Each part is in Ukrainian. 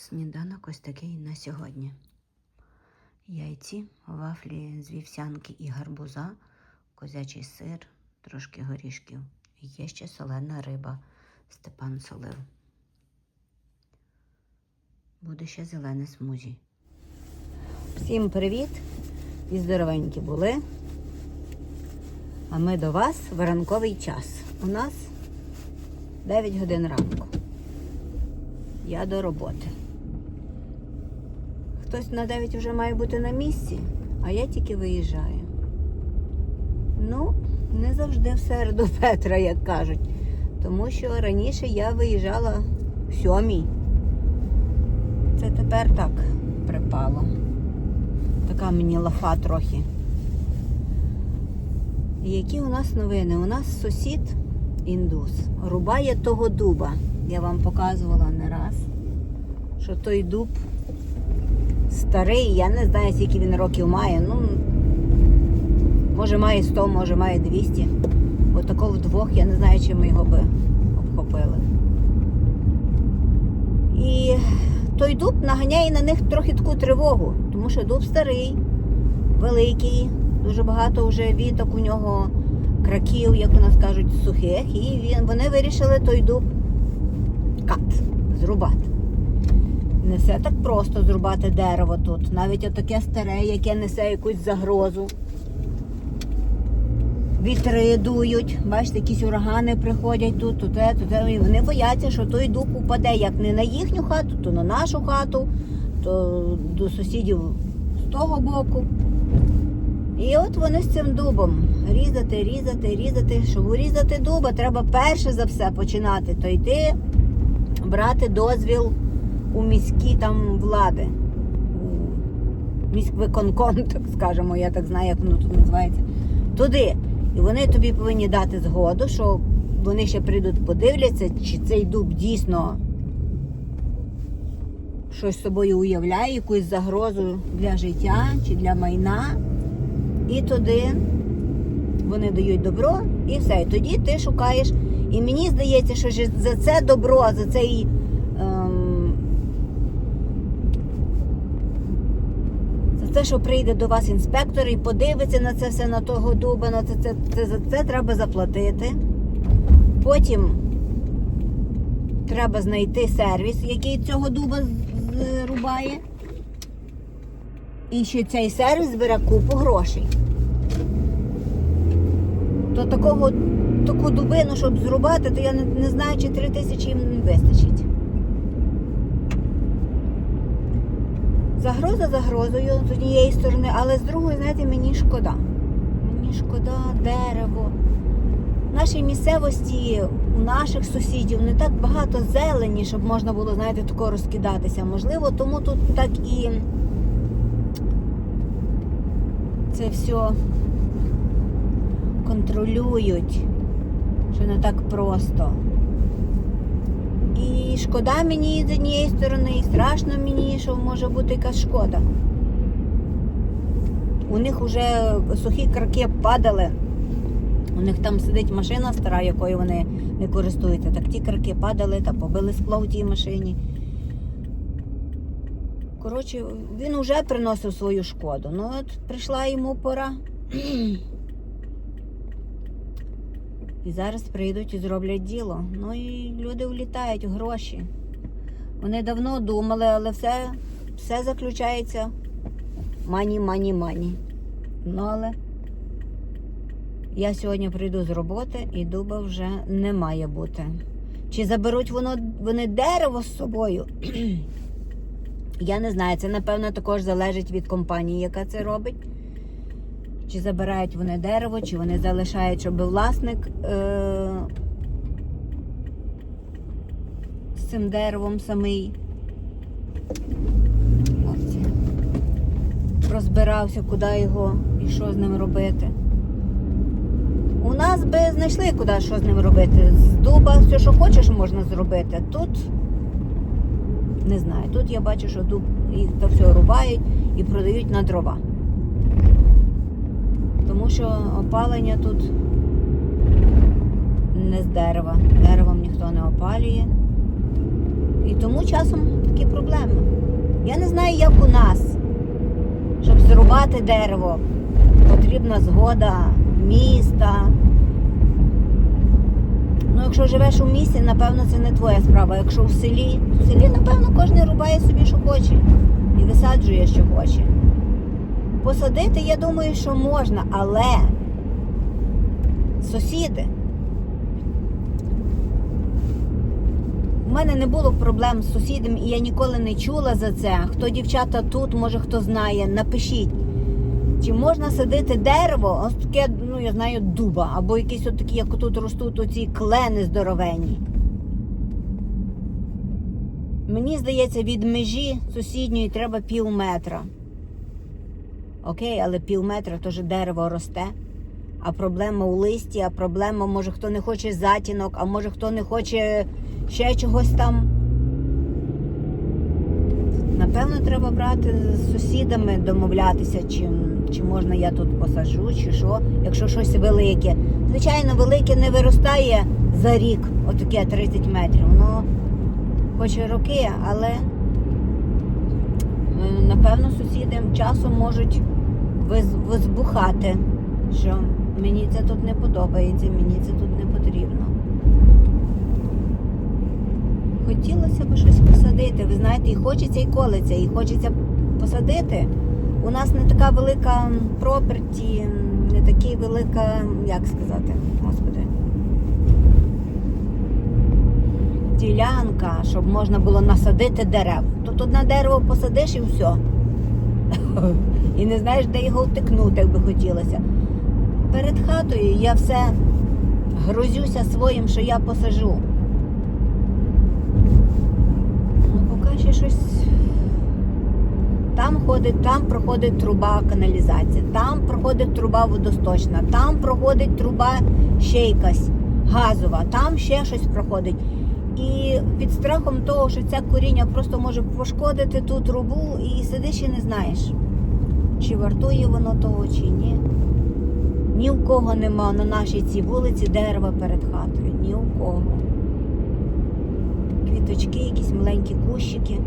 Сніданок ось такий на сьогодні. Яйці, вафлі з вівсянки і гарбуза, козячий сир, трошки горішків. Є ще солена риба. Степан солив. Буде ще зелене смузі. Всім привіт! І здоровенькі були. А ми до вас в ранковий час. У нас 9 годин ранку. Я до роботи. Хтось на 9 вже має бути на місці, а я тільки виїжджаю. Ну, не завжди в середу Петра, як кажуть. Тому що раніше я виїжджала в сьомій. Це тепер так припало. Така мені лафа трохи. Які у нас новини? У нас сусід індус рубає того дуба. Я вам показувала не раз, що той дуб старий, я не знаю, скільки він років має. Ну, може має 100, може має 200. Отако вдвох, я не знаю, чи ми його би обхопили. І той дуб наганяє на них трохи таку тривогу, тому що дуб старий, великий, дуже багато вже віток у нього, краків, як у нас кажуть, сухих, і він, вони вирішили той дуб кат зрубати. Не все так просто зрубати дерево тут. Навіть отаке старе, яке несе якусь загрозу. Вітри дують, бачите, якісь урагани приходять тут, тут, те. і вони бояться, що той дуб упаде як не на їхню хату, то на нашу хату, то до сусідів з того боку. І от вони з цим дубом різати, різати, різати. Щоб урізати дуба, треба перше за все починати, то йти брати дозвіл у міські там влади. Міськвиконком, так скажемо, я так знаю, як воно тут називається. Туди. І вони тобі повинні дати згоду, що вони ще прийдуть, подивляться, чи цей дуб дійсно щось собою уявляє, якусь загрозу для життя чи для майна. І туди вони дають добро і все. І тоді ти шукаєш. І мені здається, що за це добро, за цей. Те, що прийде до вас інспектор і подивиться на це все, на того дуба, на це, це, це, за це треба заплатити. Потім треба знайти сервіс, який цього дуба зрубає. І ще цей сервіс бере купу грошей. То такого, таку дубину, щоб зрубати, то я не, не знаю, чи три тисячі їм вистачить. Загроза загрозою з однієї сторони, але з другої, знаєте, мені шкода. Мені шкода дерево. В нашій місцевості у наших сусідів не так багато зелені, щоб можна було, знаєте, тако розкидатися. Можливо, тому тут так і це все контролюють, що не так просто. І шкода мені з однієї сторони, і страшно мені, що може бути якась шкода. У них вже сухі краки падали. У них там сидить машина стара, якою вони не користуються. Так ті краки падали та побили скло в тій машині. Коротше, він вже приносив свою шкоду. Ну от прийшла йому пора. І зараз прийдуть і зроблять діло. Ну і люди влітають гроші. Вони давно думали, але все, все заключається мані, мані, мані. Ну але я сьогодні прийду з роботи і дуба вже не має бути. Чи заберуть воно, вони дерево з собою? Я не знаю. Це, напевно, також залежить від компанії, яка це робить. Чи забирають вони дерево, чи вони залишають, щоб власник е- з цим деревом самий Ось. розбирався, куди його і що з ним робити. У нас би знайшли, куди що з ним робити. З дуба все, що хочеш, можна зробити. Тут не знаю. Тут я бачу, що дуб їх то все рубають і продають на дрова. Тому що опалення тут не з дерева. Деревом ніхто не опалює. І тому часом такі проблеми. Я не знаю, як у нас. Щоб зрубати дерево, потрібна згода міста. Ну, якщо живеш у місті, напевно, це не твоя справа. Якщо в селі, в селі, напевно, кожен рубає собі, що хоче. І висаджує, що хоче. Посадити, я думаю, що можна, але сусіди. У мене не було проблем з сусідом, і я ніколи не чула за це. Хто дівчата тут, може хто знає, напишіть. Чи можна садити дерево, ось таке, ну я знаю, дуба, або якісь от такі, як тут ростуть оці клени здоровенні. Мені здається, від межі сусідньої треба пів метра. Окей, але пів метра то ж дерево росте. А проблема у листі, а проблема, може, хто не хоче затінок, а може хто не хоче ще чогось там. Напевно, треба брати з сусідами, домовлятися, чи, чи можна я тут посаджу, чи що, якщо щось велике. Звичайно, велике не виростає за рік, отаке 30 метрів. Воно хоче роки, але напевно сусіди часом можуть виз- визбухати, що мені це тут не подобається, мені це тут не потрібно. Хотілося б щось посадити. Ви знаєте, і хочеться, і колеться, і хочеться посадити. У нас не така велика проперті, не така велика, як сказати, господи. Ділянка, щоб можна було насадити дерев. Тут одне дерево посадиш і все. І не знаєш, де його втикнути, як би хотілося. Перед хатою я все грузюся своїм, що я посажу. Ну, поки ще щось. Там ходить, там проходить труба каналізації, там проходить труба водосточна, там проходить труба ще якась газова, там ще щось проходить. І під страхом того, що це коріння просто може пошкодити ту трубу, і сидиш і не знаєш, чи вартує воно того, чи ні. Ні у кого нема на нашій цій вулиці дерева перед хатою. Ні у кого. Квіточки, якісь маленькі кущики.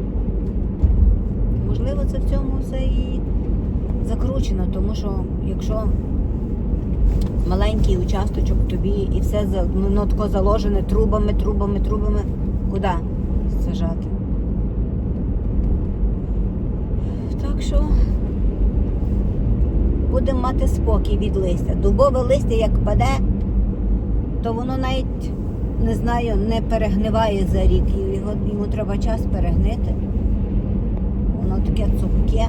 Можливо, це в цьому все і закручено, тому що якщо маленький участочок тобі і все ну, тако заложене трубами, трубами, трубами, куди сажати? Так що мати спокій від листя. Дубове листя як паде, то воно навіть не знаю, не перегниває за рік. Його, йому треба час перегнити. Воно таке цупке.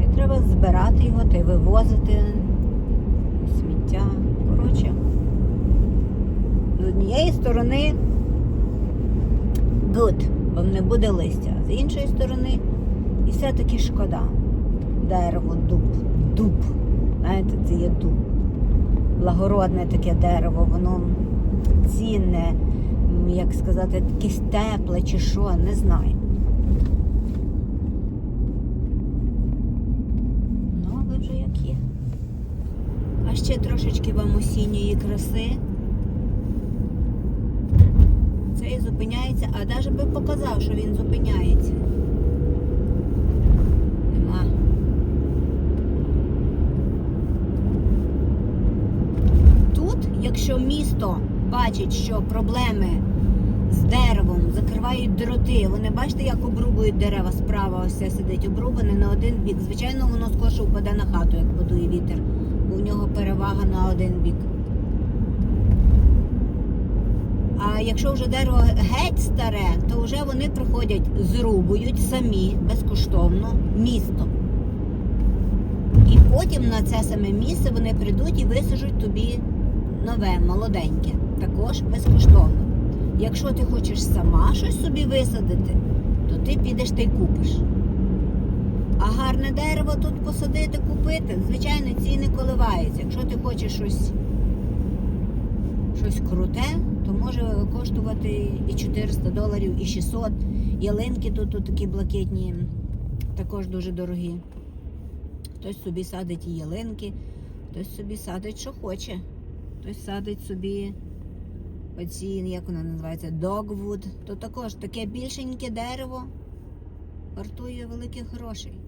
Й треба збирати його та й вивозити сміття. Коротше, з однієї сторони good, бо не буде листя. З іншої сторони, і все-таки шкода. Дерево, дуб, дуб. Знаєте, це є дуб. Благородне таке дерево, воно цінне, як сказати, якесь тепле чи що, не знаю. Ну, але вже як є. А ще трошечки вам осінньої краси. Цей зупиняється, а навіть би показав, що він зупиняється. Нема. Тут, якщо місто бачить, що проблеми з деревом закривають дроти, вони бачите, як обрубують дерева справа, ось це сидить обрубане на один бік. Звичайно, воно скорше впаде на хату, як подує вітер, бо в нього перевага на один бік. А якщо вже дерево геть старе, то вже вони приходять, зрубують самі безкоштовно місто. І потім на це саме місце вони прийдуть і висажуть тобі нове, молоденьке, також безкоштовно. Якщо ти хочеш сама щось собі висадити, то ти підеш та й купиш. А гарне дерево тут посадити, купити, звичайно, ціни коливаються. Якщо ти хочеш щось, щось круте, то може коштувати і 400 доларів, і 600. Ялинки тут, тут такі блакитні, також дуже дорогі. Хтось собі садить і ялинки, хтось собі садить, що хоче. Хтось садить собі Оці, як воно називається, Dogwood, то також таке більшеньке дерево вартує великих грошей.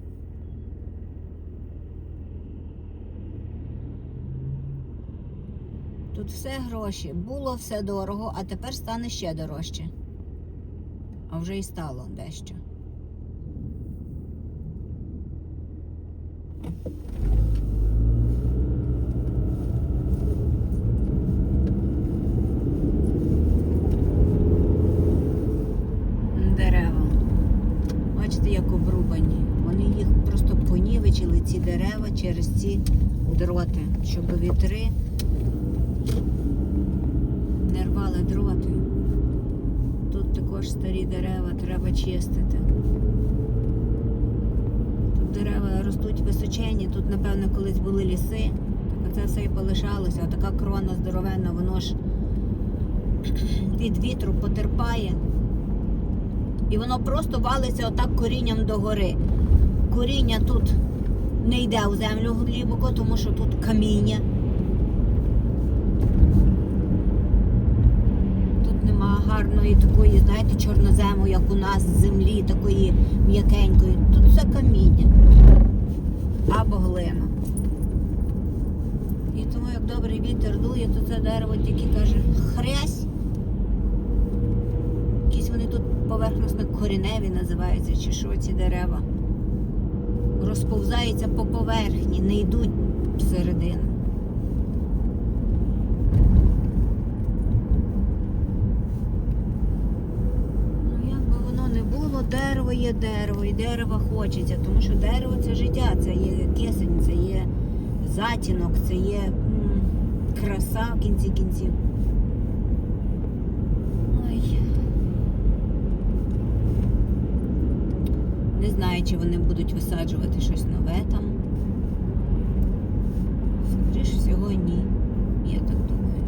Тут все гроші. Було все дорого, а тепер стане ще дорожче. А вже і стало дещо. Дерева. Бачите, як обрубані. Вони їх просто понівечили, ці дерева, через ці дроти, вітри не рвали дроти. Тут також старі дерева треба чистити. Тут дерева ростуть височені, тут, напевно, колись були ліси, так це все і полишалося. Така крона здоровенна, воно ж від вітру потерпає. І воно просто валиться отак корінням догори. Коріння тут не йде у землю глибоко, тому що тут каміння. Тут нема гарної такої, знаєте, чорнозему, як у нас з землі, такої м'якенької. Тут все каміння або глина. І тому як добрий вітер дує, то це дерево тільки каже хрясь. Якісь вони тут поверхносно коріневі називаються, чи що ці дерева. Розповзаються по поверхні, не йдуть всередину. Ну, як би воно не було, дерево є дерево, і дерева хочеться, тому що дерево це життя, це є кисень, це є затінок, це є м, краса в кінці кінців. Ой. Не знаю, чи вони будуть висаджувати щось нове там. Скоріше всього, ні. Я так думаю.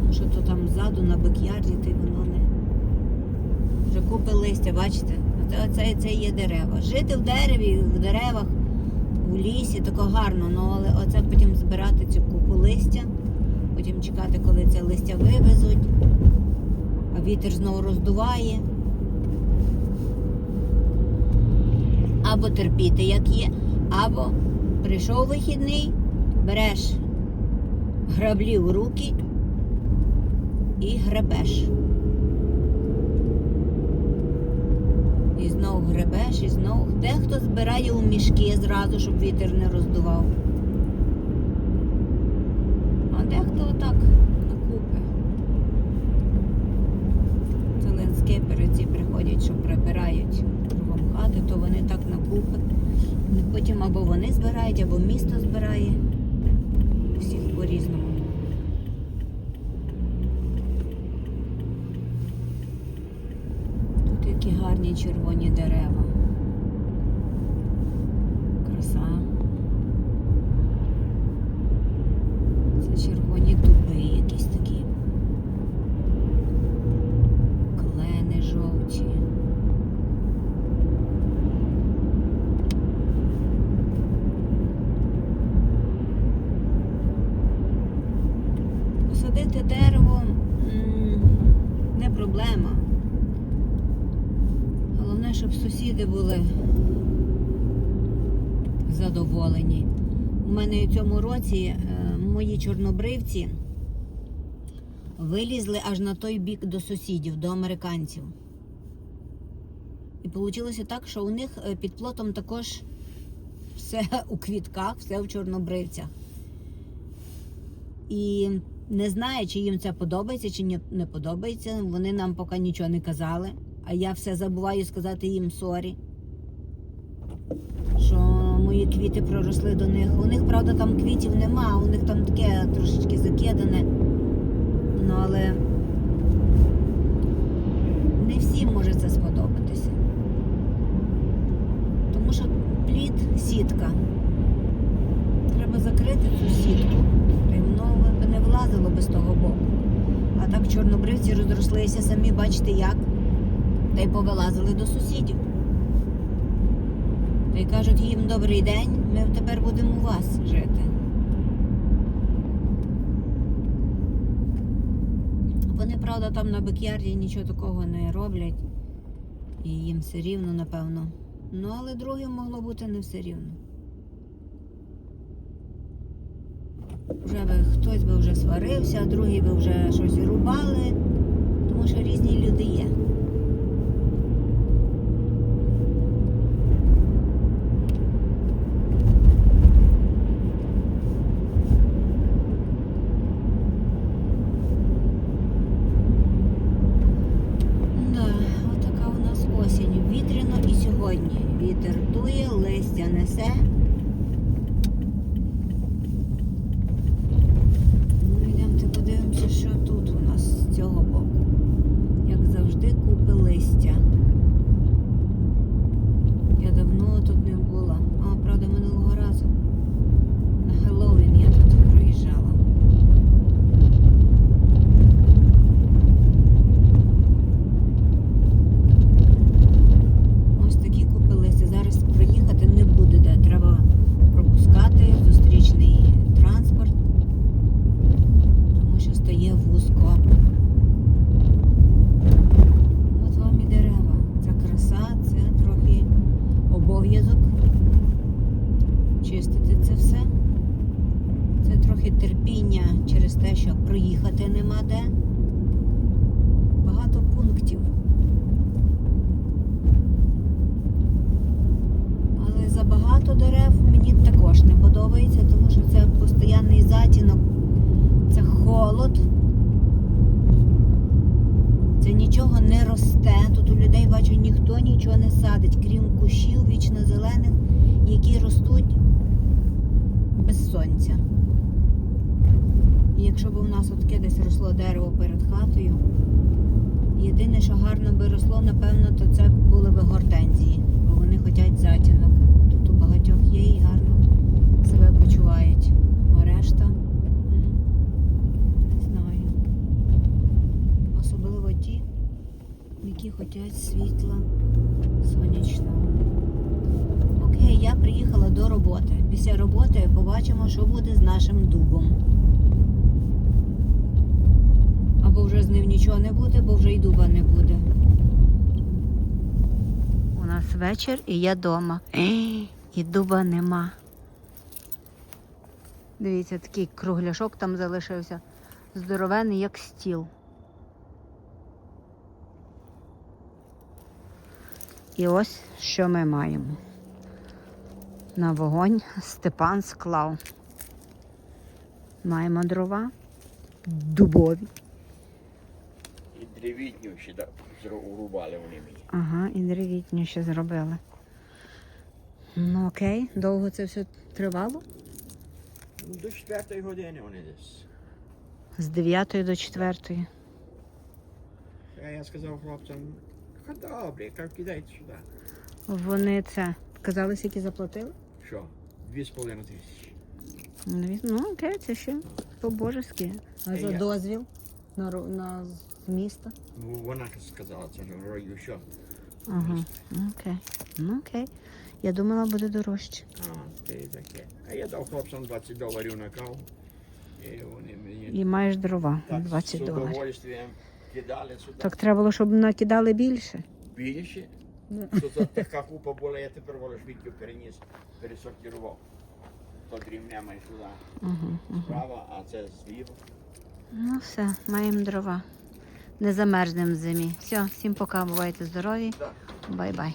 Тому що то там ззаду на бекярді, й воно не. Вже купи листя, бачите? Оце, це є дерева. Жити в дереві, в деревах, у лісі, тако гарно, ну але оце потім збирати цю купу листя, потім чекати, коли це листя вивезуть, а вітер знову роздуває. Або терпіти, як є, або прийшов вихідний, береш граблі в руки і гребеш. І знов гребеш, і знов. Дехто збирає у мішки зразу, щоб вітер не роздував. А дехто отак накупи. Це лендскейпери ці приходять, що прибирають кругом хати, то вони так накупи. Потім або вони збирають, або місто збирає. У всіх по-різному. Тут які гарні червоні дерева. Краса. Це червоні дуби якісь такі. Клени жовті. Посадити дерево не проблема. Головне, щоб сусіди були задоволені. У мене у цьому році е, мої чорнобривці вилізли аж на той бік до сусідів, до американців. І вийшло так, що у них е, під плотом також все у квітках, все в чорнобривцях. І не знаю, чи їм це подобається, чи не подобається. Вони нам поки нічого не казали. А я все забуваю сказати їм сорі. Що мої квіти проросли до них. У них, правда, там квітів нема, у них там таке трошечки закидане. Ну, але не всім може це сподобатися. Тому що плід сітка. Треба закрити цю сітку. І воно би не влазило без того боку. А так чорнобривці розрослися самі, бачите як. Та й повилазили до сусідів. Та й кажуть їм добрий день, ми тепер будемо у вас жити. Вони, правда, там на бекярді нічого такого не роблять. І їм все рівно, напевно. Ну, але другим могло бути не все рівно. Вже би хтось би вже сварився, а другий би вже щось рубали, тому що різні люди є. Да, отака у нас осінь. Вітряно і сьогодні. Вітер дує, листя несе. Ну, йдемте подивимося, що тут у нас з цього боку. Як завжди, купи листя. Я давно тут не була. А, правда, минулого разу. На Хеллоуін я тут проїжджала. Ось такі купилися. Зараз проїхати не буде де. Треба пропускати зустрічний транспорт, тому що стає вузько. От вам і дерева. Ця краса, це трохи обов'язок. Чистити це все. Це трохи терпіння через те, що проїхати нема де. Багато пунктів. Але забагато дерев мені також не подобається, тому що це постійний затінок, це холод. Це нічого не росте. Тут у людей бачу ніхто нічого не садить, крім кущів вічно зелених, які ростуть без сонця. І якщо б у нас отаке десь росло дерево перед хатою, єдине, що гарно би росло, напевно, то це були б гортензії, бо вони хочуть затінок. Тут у багатьох є і гарно себе почувають. А решта м, не знаю. Особливо ті, які хочуть світла сонячного. Окей, я приїхала до роботи. Після роботи побачимо, що буде з нашим дубом. Або вже з ним нічого не буде, бо вже й дуба не буде. У нас вечір і я вдома. І дуба нема. Дивіться, такий кругляшок там залишився. Здоровений, як стіл. І ось що ми маємо. На вогонь Степан склав. Маємо дрова дубові. І древітню ще урубали вони мені. Ага, і древітню ще зробили. Ну окей, довго це все тривало? Ну, До четвертої години вони десь. З 9 до 4. Я сказав хлопцям, «Ха, добре, як кидайте сюди. Вони це казали, скільки заплатили? Що? Дві з половиною тисячі. Ну, Ну, окей, це ще по-божески. А Е, за я- дозвіл на, ру- на з міста? Ну, вона сказала, це ж рою що. Ага. Окей. Ну окей. Я думала, буде дорожче. А, те таке. А я дав хлопцям 20 доларів на каву. І вони мені І маєш дрова так 20 з доларів. удовольствием кидали сюди. Так треба було, щоб накидали більше. Більше. Да. Що така купа була, я тепер волошвітю переніс, пересортував. То дрібнями сюди Угу, угу. справа, а це зліва. Ну все, маємо дрова. Не замерзнемо в зимі. Все, всім пока, бувайте здорові. Бай-бай.